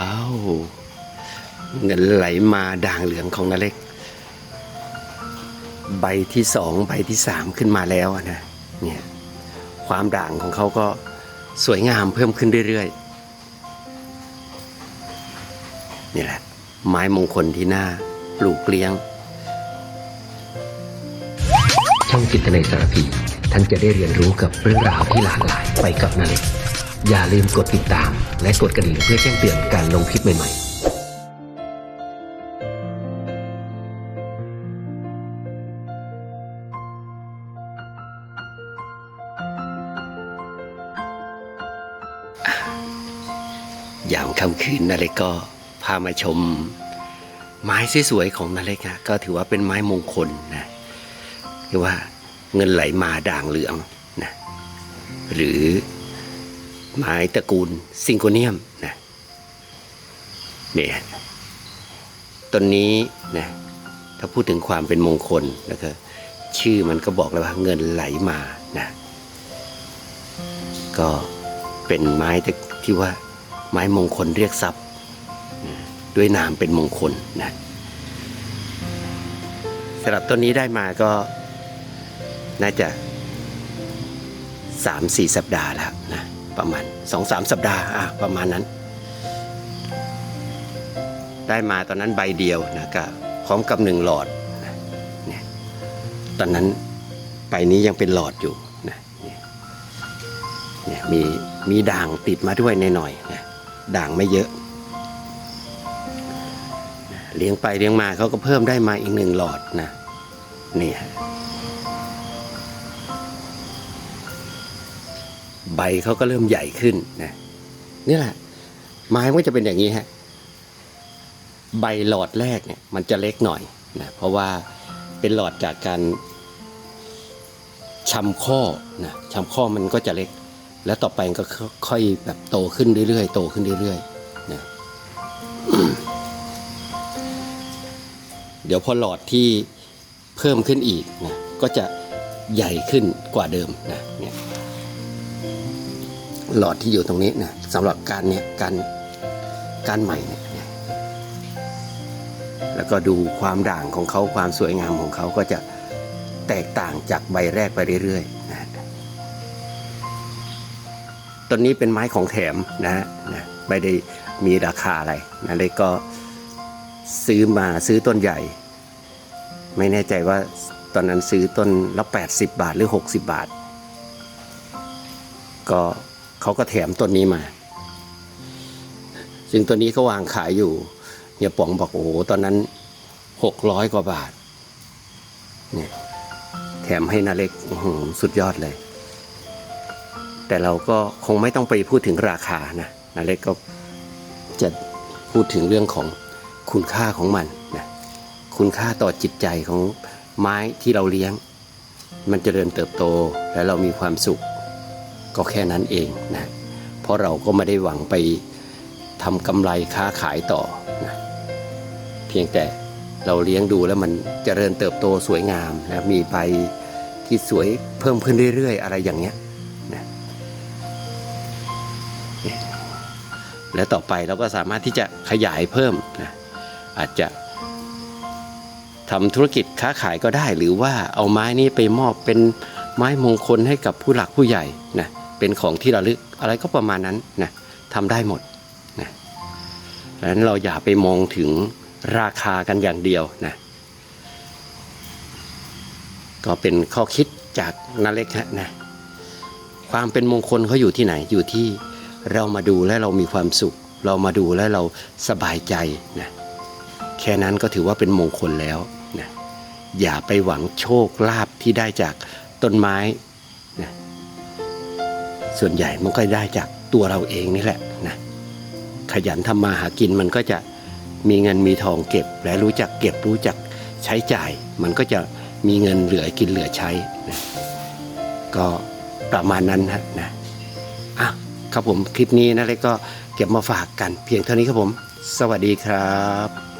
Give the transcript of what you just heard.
อ้าวเงินไหลมาด่างเหลืองของนาเล็ก ใบที่สองใบที่สามขึ้นมาแล้วนะเนี่ยความด่างของเขาก็สวยงามเพิ่มขึ้นเรื่อยๆนี่แหละ ไม้มงคลที่หน่าปลูกเลี้ยง ช่องจิตในสารพีท่านจะได้เรียนรู้กับเรื่องราวที่หลากหลายไปกับนาเล็ก อย่าลืมกดติดตาม และกดกระดิ่งเพื่อแจ้งเตือนการลงคลิปใหม่ๆยามค่ำคืนนาเล็กก็พามาชม ไม้สวยๆของนาเล็กนะก็ถือว่าเป็นไม้มงคลนะเรียกว่าเงินไหลมาด่างเหลืองนะหรือ ไม้ตระกูลซิงโกเนียมนะเนี่ยต้นนี้นะถ้าพูดถึงความเป็นมงคลแล้วก็ชื่อมันก็บอกแล้วว่าเงินไหลมานะก็เป็นไม้ที่ว่าไม้มงคลเรียกทรัพย์ด้วยนามเป็นมงคลนะสำหรับต้นนี้ได้มาก็น่าจะสามสี่สัปดาห์แล้วนะ ประมาณสองสามสัปดาห์อะประมาณนั้น ได้มาตอนนั้นใบเดียวนะก็พร้อมกับหนึ่งหลอดนะเนี่ยตอนนั้นใบนี้ยังเป็นหลอดอยู่นะเนี่ยมีมีด่างติดมาด้วยนหน่อยนะด่างไม่เยอะ เลี้ยงไปเลี้ยงมาเขาก็เพิ่มได้มาอีกหนึ่งหลอดนะนี่ฮะ ใบเขาก็เริ่มใหญ่ขึ้นนะนี่แหละ ไม้มันก็จะเป็นอย่างนี้ฮะใบหลอดแรกเนี่ย มันจะเล็กหน่อยนะเพราะว่าเป็นหลอดจากการชำข้อนะชำข้อมันก็จะเล็ก แล้วต่อไปก็ค่อยแบบโตขึ้นเรื่อยๆโตขึ้นเรื่อยๆนะเดี๋ยวพอหลอดที่เพิ่มขึ้นอีกนะก็จะใหญ่ขึ้นกว่าเดิมนะเนี่ย หลอดที่อยู่ตรงนี้นะสำหรับการเนี่ยการการใหม่เนี่ยเนี่ยแล้วก็ดูความด่างของเขาความสวยงามของเขาก็จะแตกต่างจากใบแรกไปเรื่อยๆนะต้นนี้เป็นไม้ของแถมนะนะไม่ได้มีราคาอะไรนะเลยก็ซื้อมาซื้อต้นใหญ่ ไม่แน่ใจว่าตอนนั้นซื้อต้นละ 80 บาทหรือ 60 บาท ก็ เขาก็แถมต้นนี้มา ซึ่งตัวนี้เขาวางขายอยู่เฮียป๋องบอกโอ้โหตอนนั้น600กว่าบาทเนี่ยแถมให้นาเล็กสุดยอดเลย แต่เราก็คงไม่ต้องไปพูดถึงราคานะนาเล็กก็จะพูดถึงเรื่องของคุณค่าของมันนะคุณค่าต่อจิตใจของไม้ที่เราเลี้ยง มันจเจริญเติบโตและเรามีความสุข ก็แค่นั้นเองนะเพราะเราก็ไม่ได้หวังไปทำกำไรค้าขายต่อนะเพียงแต่เราเลี้ยงดูแล้วมันจเจริญเติบโตสวยงามนะมีใบที่สวยเพิ่มขึ้นเรื่อย ๆ อะไรอย่างเงี้ยและต่อไปเราก็สามารถที่จะขยายเพิ่มนะอาจจะทำธุรกิจค้าขายก็ได้ หรือว่าเอาไม้นี้ไปมอบเป็นไม้มงคลให้กับผู้หลักผู้ใหญ่นะ เป็นของที่ระลึกอะไรก็ประมาณนั้นนะทำได้หมดนะดังนั้นเราอย่าไปมองถึงราคากันอย่างเดียวนะก็เป็นข้อคิดจากนาเล็กฮะนะความเป็นมงคลเขาอยู่ที่ไหนอยู่ที่เรามาดูและเรามีความสุข เรามาดูและเราสบายใจนะแค่นั้นก็ถือว่าเป็นมงคลแล้วนะอย่าไปหวังโชคลาภที่ได้จากต้นไม้ ส่วนใหญ่มันก็ได้จากตัวเราเองนี่แหละนะขยันทำมาหากินมันก็จะมีเงินมีทองเก็บ และรู้จักเก็บรู้จักใช้จ่าย มันก็จะมีเงินเหลือกินเหลือใช้นะก็ประมาณนั้นฮะนะอะครับผมคลิปนี้นะเล็กก็เก็บมาฝากกัน เพียงเท่านี้ครับผม สวัสดีครับ